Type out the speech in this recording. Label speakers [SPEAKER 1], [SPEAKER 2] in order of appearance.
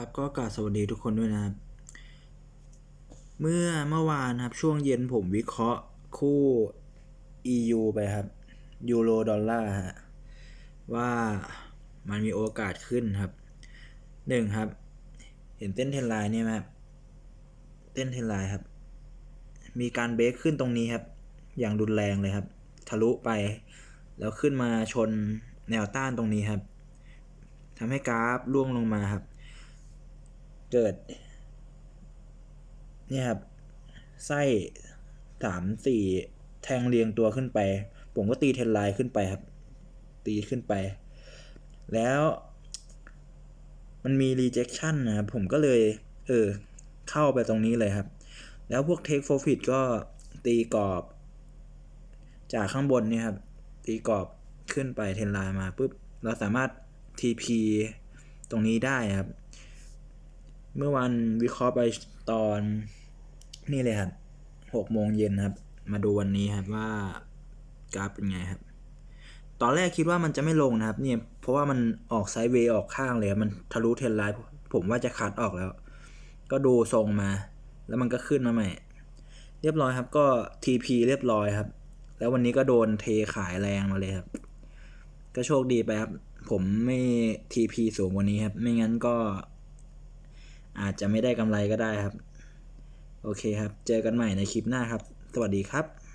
[SPEAKER 1] ครับก็กราบสวัสดีทุกคนด้วยนะครับ เมื่อเมื่อวานครับช่วงเย็นผมวิเคราะห์คู่ EU ไปครับยูโรดอลลาร์ฮะว่ามันมีโอกาสขึ้นครับหนึ่งครับ เห็นเต้นเทนไลน์เนี่ยไหมครับเต้นเทนไลน์ครับ มีการเบรกขึ้นตรงนี้ครับ อย่างรุนแรงเลยครับ ทะลุไป แล้วขึ้นมาชนแนวต้านตรงนี้ครับทำให้กราฟร่วงลงมาครับ เกิดเนี่ยครับไส้สามสี่แทงเรียงตัวขึ้นไป ผมก็ตีเทนไลน์ขึ้นไปครับ ตีขึ้นไป แล้วมันมี rejection นะครับผมก็เลย เออ เข้าไปตรงนี้เลยครับ แล้วพวก take profit ก็ตีกรอบ จากข้างบนเนี่ยครับ ตีกรอบขึ้นไปเทนไลน์มาปุ๊บ เราสามารถ TP ตรงนี้ได้ครับ เมื่อวันวิเคราะห์ไปตอนนี่เลยครับหกโมงเย็นครับ มาดูวันนี้ครับว่ากราฟเป็นไงครับ ตอนแรกคิดว่ามันจะไม่ลงนะครับ เนี่ยเพราะว่ามันออกไซด์เวย์ออกข้างเลยมันทะลุเทรนไลน์ผมว่าจะคัดออกแล้ว ก็ดูทรงมา แล้วมันก็ขึ้นมาใหม่ เรียบร้อยครับก็ TP เรียบร้อยครับ แล้ววันนี้ก็โดนเทขายแรงมาเลยครับ ก็โชคดีไปครับ ผมไม่ TP สูงกว่านี้ครับ ไม่งั้นก็ อาจจะไม่ได้กำไรก็ได้ครับ โอเคครับ เจอกันใหม่ในคลิปหน้าครับ สวัสดีครับ